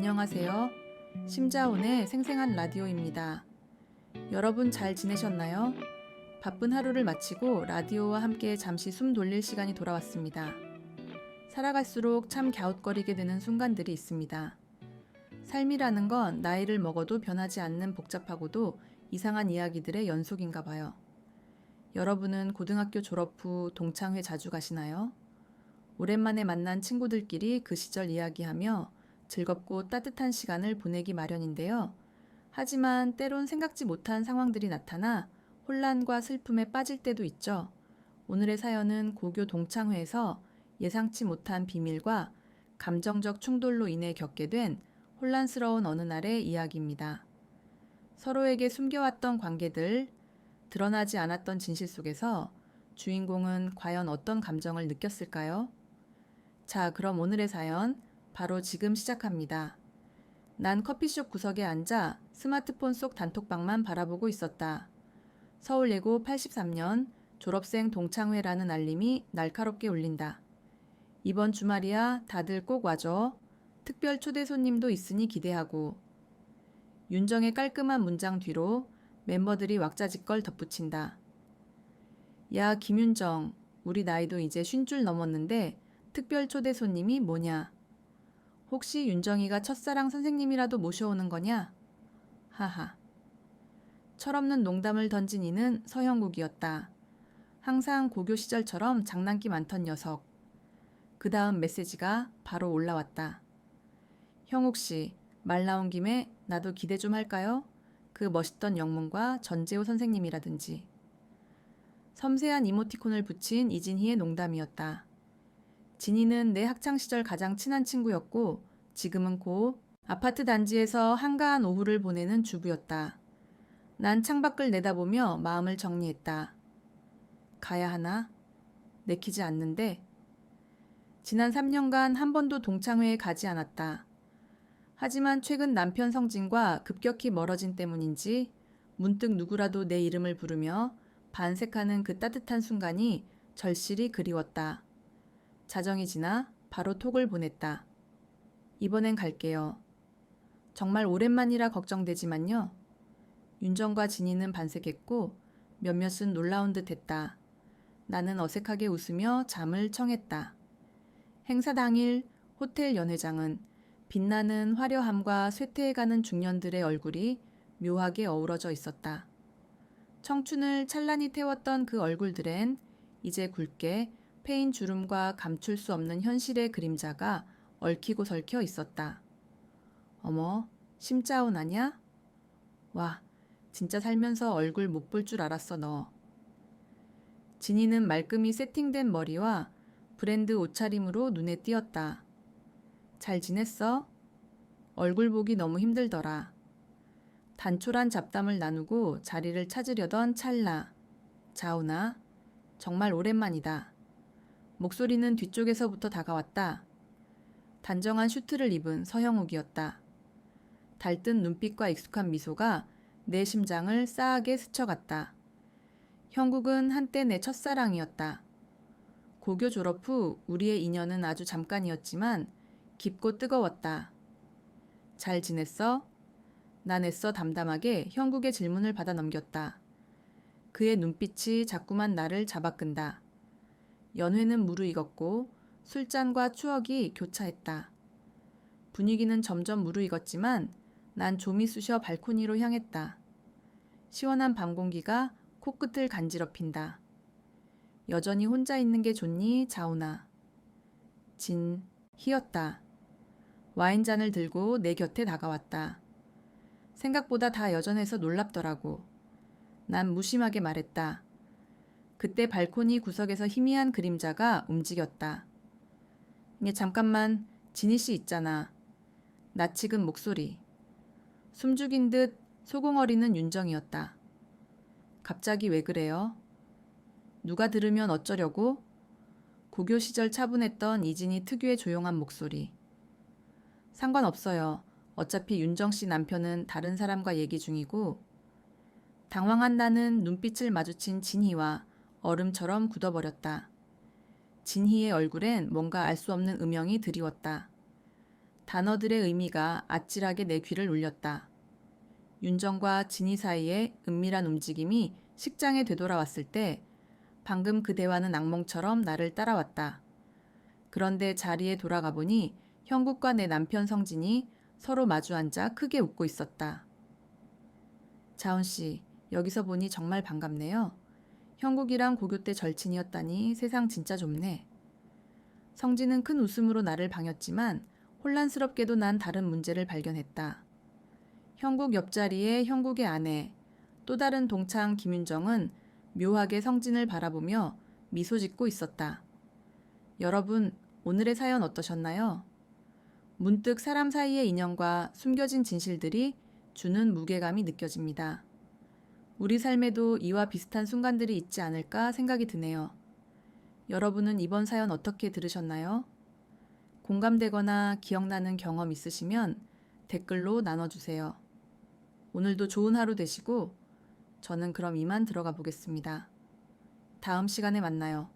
안녕하세요. 심자온의 생생한 라디오입니다. 여러분 잘 지내셨나요? 바쁜 하루를 마치고 라디오와 함께 잠시 숨 돌릴 시간이 돌아왔습니다. 살아갈수록 참 갸웃거리게 되는 순간들이 있습니다. 삶이라는 건 나이를 먹어도 변하지 않는 복잡하고도 이상한 이야기들의 연속인가 봐요. 여러분은 고등학교 졸업 후 동창회 자주 가시나요? 오랜만에 만난 친구들끼리 그 시절 이야기하며 즐겁고 따뜻한 시간을 보내기 마련인데요. 하지만 때론 생각지 못한 상황들이 나타나 혼란과 슬픔에 빠질 때도 있죠. 오늘의 사연은 고교 동창회에서 예상치 못한 비밀과 감정적 충돌로 인해 겪게 된 혼란스러운 어느 날의 이야기입니다. 서로에게 숨겨왔던 관계들, 드러나지 않았던 진실 속에서 주인공은 과연 어떤 감정을 느꼈을까요? 자, 그럼 오늘의 사연 바로 지금 시작합니다. 난 커피숍 구석에 앉아 스마트폰 속 단톡방만 바라보고 있었다. 서울예고 83년 졸업생 동창회라는 알림이 날카롭게 울린다. 이번 주말이야 다들 꼭 와줘. 특별 초대 손님도 있으니 기대하고. 윤정의 깔끔한 문장 뒤로 멤버들이 왁자지껄 덧붙인다. 야, 김윤정. 우리 나이도 이제 쉰 줄 넘었는데 특별 초대 손님이 뭐냐? 혹시 윤정이가 첫사랑 선생님이라도 모셔오는 거냐? 하하. 철없는 농담을 던진 이는 서형국이었다. 항상 고교 시절처럼 장난기 많던 녀석. 그 다음 메시지가 바로 올라왔다. 형욱 씨, 말 나온 김에 나도 기대 좀 할까요? 그 멋있던 영문과 전재호 선생님이라든지. 섬세한 이모티콘을 붙인 이진희의 농담이었다. 진희는 내 학창시절 가장 친한 친구였고 지금은 고 아파트 단지에서 한가한 오후를 보내는 주부였다. 난 창밖을 내다보며 마음을 정리했다. 가야 하나? 내키지 않는데. 지난 3년간 한 번도 동창회에 가지 않았다. 하지만 최근 남편 성진과 급격히 멀어진 때문인지 문득 누구라도 내 이름을 부르며 반색하는 그 따뜻한 순간이 절실히 그리웠다. 자정이 지나 바로 톡을 보냈다. 이번엔 갈게요. 정말 오랜만이라 걱정되지만요. 윤정과 진이는 반색했고 몇몇은 놀라운 듯 했다. 나는 어색하게 웃으며 잠을 청했다. 행사 당일 호텔 연회장은 빛나는 화려함과 쇠퇴해가는 중년들의 얼굴이 묘하게 어우러져 있었다. 청춘을 찬란히 태웠던 그 얼굴들엔 이제 굵게 패인 주름과 감출 수 없는 현실의 그림자가 얽히고 설켜 있었다. 어머, 심자운 아냐? 와, 진짜 살면서 얼굴 못 볼 줄 알았어, 너. 진이는 말끔히 세팅된 머리와 브랜드 옷차림으로 눈에 띄었다. 잘 지냈어? 얼굴 보기 너무 힘들더라. 단촐한 잡담을 나누고 자리를 찾으려던 찰나. 자우나, 정말 오랜만이다. 목소리는 뒤쪽에서부터 다가왔다. 단정한 슈트를 입은 서형욱이었다. 달뜬 눈빛과 익숙한 미소가 내 심장을 싸하게 스쳐갔다. 형국은 한때 내 첫사랑이었다. 고교 졸업 후 우리의 인연은 아주 잠깐이었지만 깊고 뜨거웠다. 잘 지냈어? 난 애써 담담하게 형국의 질문을 받아 넘겼다. 그의 눈빛이 자꾸만 나를 잡아끈다. 연회는 무르익었고 술잔과 추억이 교차했다. 분위기는 점점 무르익었지만 난 좀이 쑤셔 발코니로 향했다. 시원한 밤 공기가 코끝을 간지럽힌다. 여전히 혼자 있는 게 좋니, 자우나? 진, 희었다. 와인잔을 들고 내 곁에 다가왔다. 생각보다 다 여전해서 놀랍더라고. 난 무심하게 말했다. 그때 발코니 구석에서 희미한 그림자가 움직였다. 예, 잠깐만, 진희 씨 있잖아. 낯익은 목소리. 숨죽인 듯 소공어리는 윤정이었다. 갑자기 왜 그래요? 누가 들으면 어쩌려고? 고교 시절 차분했던 이진이 특유의 조용한 목소리. 상관없어요. 어차피 윤정 씨 남편은 다른 사람과 얘기 중이고, 당황한 나는 눈빛을 마주친 진희와 얼음처럼 굳어버렸다. 진희의 얼굴엔 뭔가 알 수 없는 음영이 드리웠다. 단어들의 의미가 아찔하게 내 귀를 울렸다. 윤정과 진희 사이의 은밀한 움직임이 식장에 되돌아왔을 때 방금 그 대화는 악몽처럼 나를 따라왔다. 그런데 자리에 돌아가 보니 형국과 내 남편 성진이 서로 마주 앉아 크게 웃고 있었다. 자훈 씨, 여기서 보니 정말 반갑네요. 형국이랑 고교 때 절친이었다니 세상 진짜 좁네. 성진은 큰 웃음으로 나를 방였지만 혼란스럽게도 난 다른 문제를 발견했다. 형국 옆자리에 형국의 아내, 또 다른 동창 김윤정은 묘하게 성진을 바라보며 미소 짓고 있었다. 여러분, 오늘의 사연 어떠셨나요? 문득 사람 사이의 인연과 숨겨진 진실들이 주는 무게감이 느껴집니다. 우리 삶에도 이와 비슷한 순간들이 있지 않을까 생각이 드네요. 여러분은 이번 사연 어떻게 들으셨나요? 공감되거나 기억나는 경험 있으시면 댓글로 나눠주세요. 오늘도 좋은 하루 되시고 저는 그럼 이만 들어가 보겠습니다. 다음 시간에 만나요.